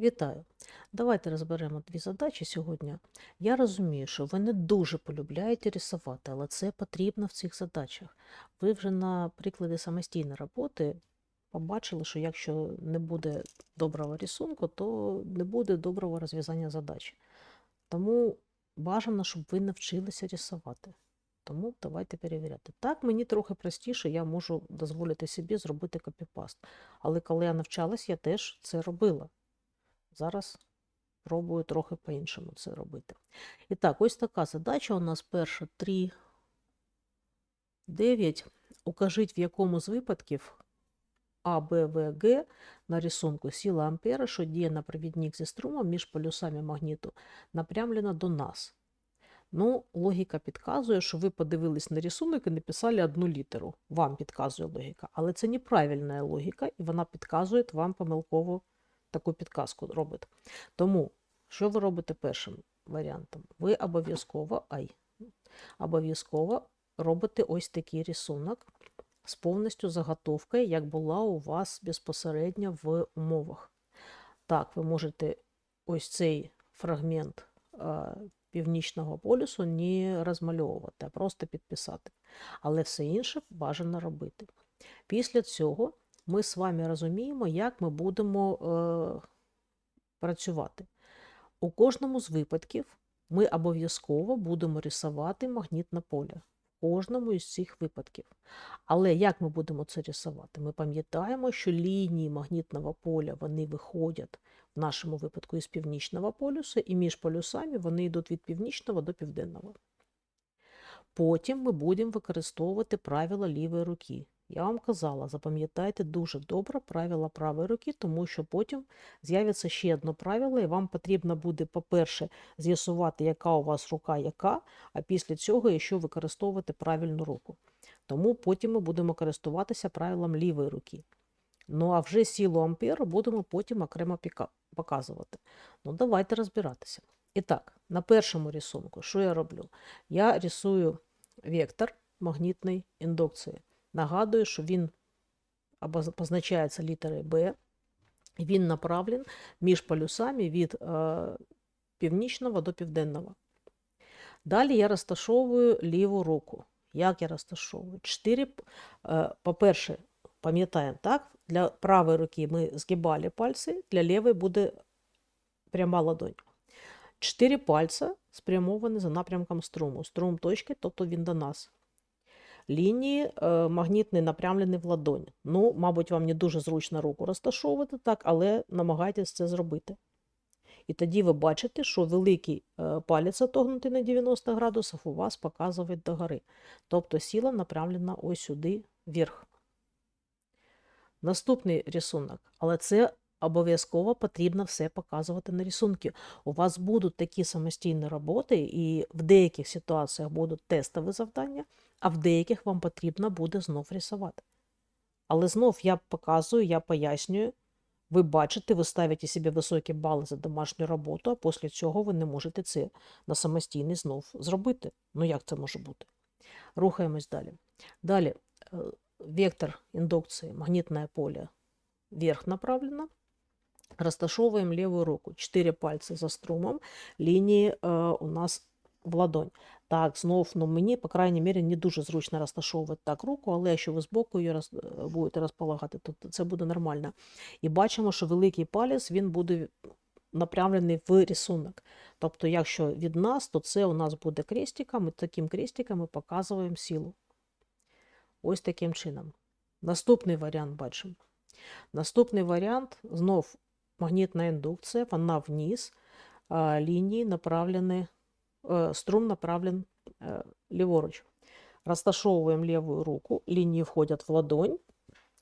Вітаю! Давайте розберемо дві задачі сьогодні. Я розумію, що ви не дуже полюбляєте рисувати, але це потрібно в цих задачах. Ви вже на прикладі самостійної роботи побачили, що якщо не буде доброго рисунку, то не буде доброго розв'язання задачі. Тому бажано, щоб ви навчилися рисувати. Тому давайте перевіряти. Так, мені трохи простіше, я можу дозволити собі зробити копіпаст. Але коли я навчалась, я теж це робила. Зараз пробую трохи по-іншому це робити. І так, ось така задача у нас перша 3, 9. Укажіть, в якому з випадків А, Б, В, Г на рисунку сила ампера, що діє на провідник зі струмом між полюсами магніту, напрямлена до нас. Ну, логіка підказує, що ви подивились на рисунок і написали одну літеру. Вам підказує логіка. Але це неправильна логіка, і вона підказує вам помилково таку підказку робить. Тому, що ви робите першим варіантом? Ви обов'язково ай, обов'язково робите ось такий рисунок з повністю заготовкою, як була у вас безпосередньо в умовах. Так, ви можете ось цей фрагмент північного полюсу не розмальовувати, а просто підписати. Але все інше бажано робити. Після цього ми з вами розуміємо, як ми будемо е, працювати. У кожному з випадків ми обов'язково будемо рисувати магнітне поле. В кожному із цих випадків. Але як ми будемо це рисувати? Ми пам'ятаємо, що лінії магнітного поля вони виходять в нашому випадку із північного полюса, і між полюсами вони йдуть від північного до південного. Потім ми будемо використовувати правила лівої руки. Я вам казала, запам'ятайте дуже добре правила правої руки, тому що потім з'явиться ще одне правило, і вам потрібно буде, по-перше, з'ясувати, яка у вас рука яка, а після цього ще використовувати правильну руку. Тому потім ми будемо користуватися правилом лівої руки. Ну а вже силу ампера будемо потім окремо показувати. Ну, давайте розбиратися. І так, на першому рисунку, що я роблю? Я рисую вектор магнітної індукції. Нагадую, що він позначається літерою Б, він направлен між полюсами від е, північного до південного. Далі я розташовую ліву руку. Як я розташовую? Чотири, е, по-перше, пам'ятаємо, так? Для правої руки ми згибали пальці, для лівої буде пряма ладонь. Чотири пальця спрямовані за напрямком струму. Струм точки, тобто він до нас. Лінії е, магнітні напрямлені в ладонь. Ну, мабуть, вам не дуже зручно руку розташовувати так, але намагайтесь це зробити. І тоді ви бачите, що великий е, палець отогнутий на 90 градусів у вас показує догори. Тобто сила направлена ось сюди вверх. Наступний рисунок, але це обов'язково потрібно все показувати на рисунку. У вас будуть такі самостійні роботи, і в деяких ситуаціях будуть тестові завдання, а в деяких вам потрібно буде знов рисувати. Але знов я показую, я пояснюю. Ви бачите, ви ставите собі високі бали за домашню роботу, а після цього ви не можете це на самостійний знов зробити. Ну як це може бути? Рухаємось далі. Далі е, вектор індукції, магнітне поле вверх направлено. Розташовуємо ліву руку. Чотири пальці за струмом, лінії е, у нас в ладонь. Так, знов, ну мені, по крайній мірі, не дуже зручно розташовувати так руку, але якщо ви збоку її роз, е, будете розполагати, то це буде нормально. І бачимо, що великий палець він буде направлений в рисунок. Тобто, якщо від нас, то це у нас буде крестиком, і таким крестиком ми показуємо силу. Ось таким чином. Наступний варіант бачимо. Наступний варіант знов магнітна індукція, вона вниз, лінії направлені, струм направлен е, ліворуч. Розташовуємо ліву руку, лінії входять в ладонь,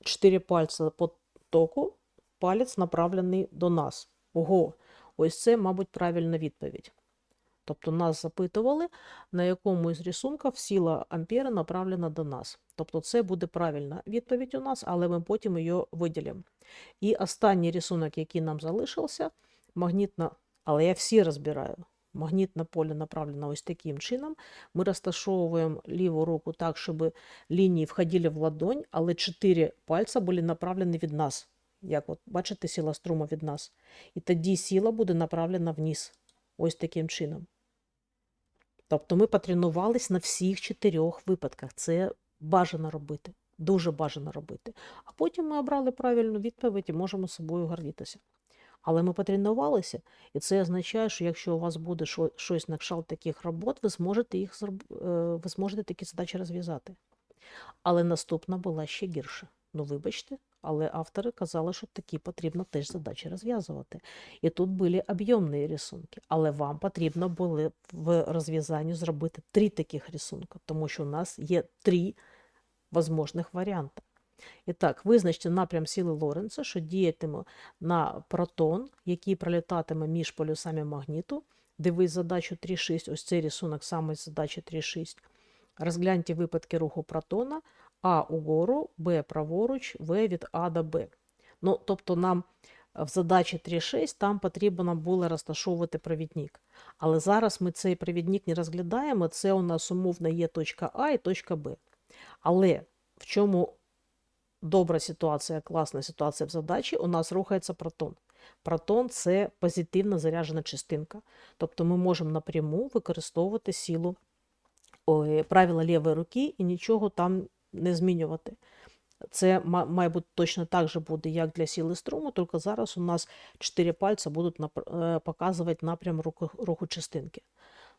чотири пальці по току, палець направлений до нас. Ого, ось це, мабуть, правильна відповідь. Тобто нас запитували, на якому із рисунків сила ампера направлена до нас. Тобто це буде правильна відповідь у нас, але ми потім її виділимо. І останній рисунок, який нам залишився, магнітна, але я всі розбираю. Магнітне поле направлено ось таким чином. Ми розташовуємо ліву руку так, щоб лінії входили в ладонь, але чотири пальця були направлені від нас. Як от, бачите, сила струму від нас. І тоді сила буде направлена вниз. Ось таким чином. Тобто ми потренувались на всіх чотирьох випадках. Це бажано робити. Дуже бажано робити. А потім ми обрали правильну відповідь і можемо собою гордитися. Але ми потренувалися, і це означає, що якщо у вас буде щось на кшталт таких робот, ви зможете їх е, ви зможете такі задачі розв'язати. Але наступна була ще гірша. Ну, вибачте, але автори казали, що такі потрібно теж задачі розв'язувати. І тут були об'ємні рисунки, але вам потрібно було в розв'язанні зробити три таких рисунка, тому що у нас є три возможних варіанти. І так, визначте напрям сили Лоренца, що діятиме на протон, який пролітатиме між полюсами магніту. Дивись задачу 3.6, ось цей рисунок саме з задачі 3.6. Розгляньте випадки руху протона А угору, Б праворуч, В від А до Б. Ну, тобто нам в задачі 3.6 там потрібно було розташовувати провідник. Але зараз ми цей провідник не розглядаємо, це у нас умовно є точка А і точка Б. Але в чому добра ситуація, класна ситуація в задачі, у нас рухається протон. Протон це позитивно заряджена частинка. Тобто ми можемо напряму використовувати силу ой, правила лівої руки і нічого там не змінювати. Це ма- має бути точно так же буде, як для сили струму, тільки зараз у нас чотири пальця будуть е, показувати напрям руху, руху частинки.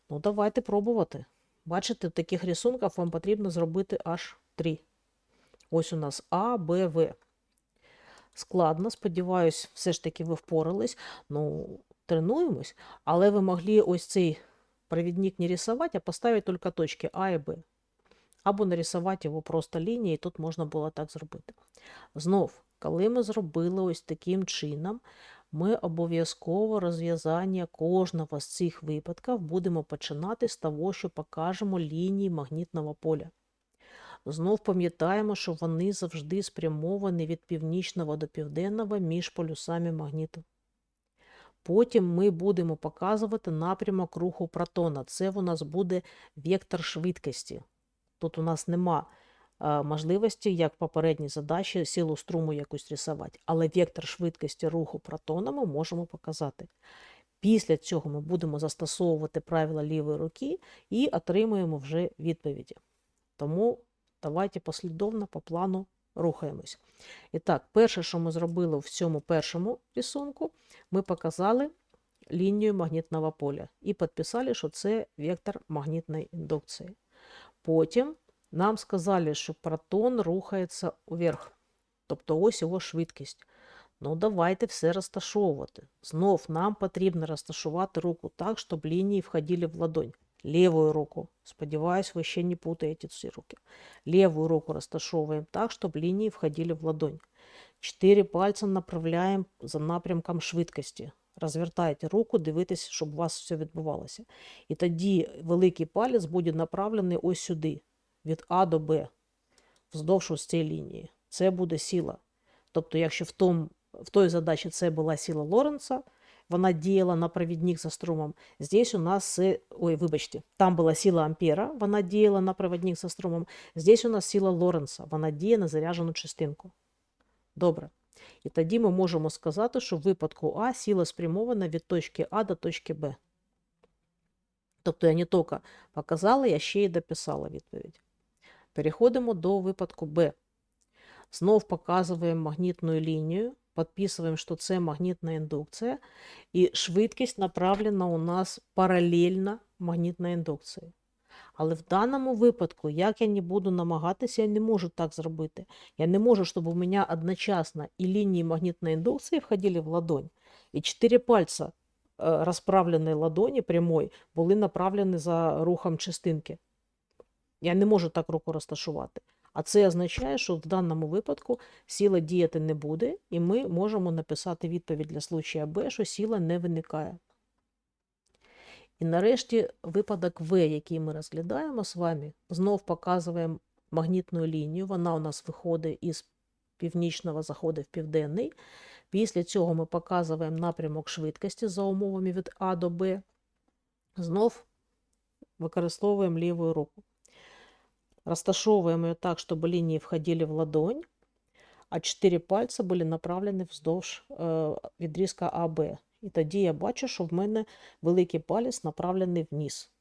Ну, давайте пробувати. Бачите, таких рисунків вам потрібно зробити аж три. Ось у нас А, Б, В. Складно, сподіваюсь, все ж таки ви впорались. Ну, тренуємось, але ви могли ось цей провідник не рисувати, а поставити тільки точки А і Б. Або нарисувати його просто лінією, і тут можна було так зробити. Знов, коли ми зробили ось таким чином, ми обов'язково розв'язання кожного з цих випадків будемо починати з того, що покажемо лінії магнітного поля. Знов пам'ятаємо, що вони завжди спрямовані від північного до південного між полюсами магніту. Потім ми будемо показувати напрямок руху протона. Це у нас буде вектор швидкості. Тут у нас нема е, можливості, як в попередній задачі, силу струму якусь рисувати. Але вектор швидкості руху протона ми можемо показати. Після цього ми будемо застосовувати правила лівої руки і отримуємо вже відповіді. Тому давайте послідовно по плану рухаємось. І так, перше, що ми зробили в цьому першому рисунку, ми показали лінію магнітного поля і підписали, що це вектор магнітної індукції. Потім нам сказали, що протон рухається вверх, тобто ось його швидкість. Ну, давайте все розташовувати. Знов нам потрібно розташувати руку так, щоб лінії входили в ладонь. Левую руку. Сподіваюсь, ви ще не путаєте ці руки. Левую руку розташовуємо так, щоб лінії входили в ладонь. Чотири пальця направляємо за напрямком швидкості. Розвертайте руку, дивитесь, щоб у вас все відбувалося. І тоді великий палець буде направлений ось сюди, від А до Б, вздовж ось цієї лінії. Це буде сила. Тобто, якщо в, том, в той задачі це була сила Лоренца, вона діяла на провідник за струмом. Здесь у нас, ой, вибачте, там була сила Ампера, вона діяла на проводник за струмом. Здесь у нас сила Лоренца, вона діє на заряджену частинку. Добре. І тоді ми можемо сказати, що в випадку А сила спрямована від точки А до точки Б. Тобто я не тільки показала, я ще й дописала відповідь. Переходимо до випадку Б. Знов показуємо магнітну лінію, підписуємо, що це магнітна індукція, і швидкість направлена у нас паралельно магнітній індукції. Але в даному випадку, як я не буду намагатися, я не можу так зробити. Я не можу, щоб у мене одночасно і лінії магнітної індукції входили в ладонь, і чотири пальця е, розправленої ладоні прямої були направлені за рухом частинки. Я не можу так руку розташувати. А це означає, що в даному випадку сила діяти не буде, і ми можемо написати відповідь для случая Б, що сила не виникає. І нарешті випадок В, який ми розглядаємо з вами, знов показуємо магнітну лінію. Вона у нас виходить із північного, заходить в південний. Після цього ми показуємо напрямок швидкості за умовами від А до Б. Знов використовуємо ліву руку. Розташовуємо її так, щоб лінії входили в ладонь. а чотири пальці були направлені вздовж е, відрізка АБ. І тоді я бачу, що в мене великий палець направлений вниз.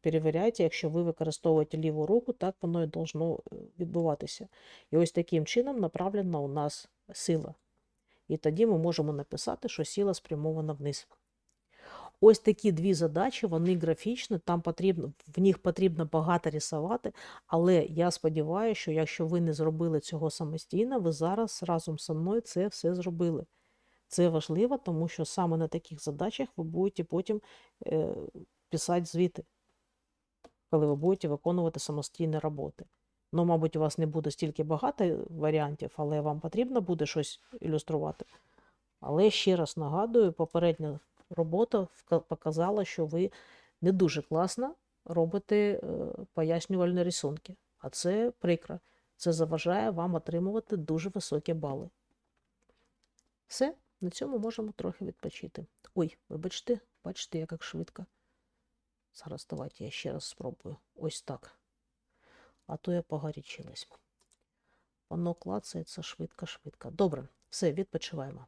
Перевіряйте, якщо ви використовуєте ліву руку, так воно і должно е, відбуватися. І ось таким чином направлена у нас сила. І тоді ми можемо написати, що сила спрямована вниз. Ось такі дві задачі, вони графічні, там потрібно, в них потрібно багато рисувати, але я сподіваюся, що якщо ви не зробили цього самостійно, ви зараз разом зі мною це все зробили. Це важливо, тому що саме на таких задачах ви будете потім е, писати звіти, коли ви будете виконувати самостійні роботи. Ну, мабуть, у вас не буде стільки багато варіантів, але вам потрібно буде щось ілюструвати. Але ще раз нагадую, попередня робота показала, що ви не дуже класно робите е, пояснювальні рисунки. А це прикро. Це заважає вам отримувати дуже високі бали. Все, на цьому можемо трохи відпочити. Ой, вибачте, бачите, як швидко. Зараз давайте я ще раз спробую. Ось так. А то я погарячилась. Воно клацається швидко-швидко. Добре, все, відпочиваємо.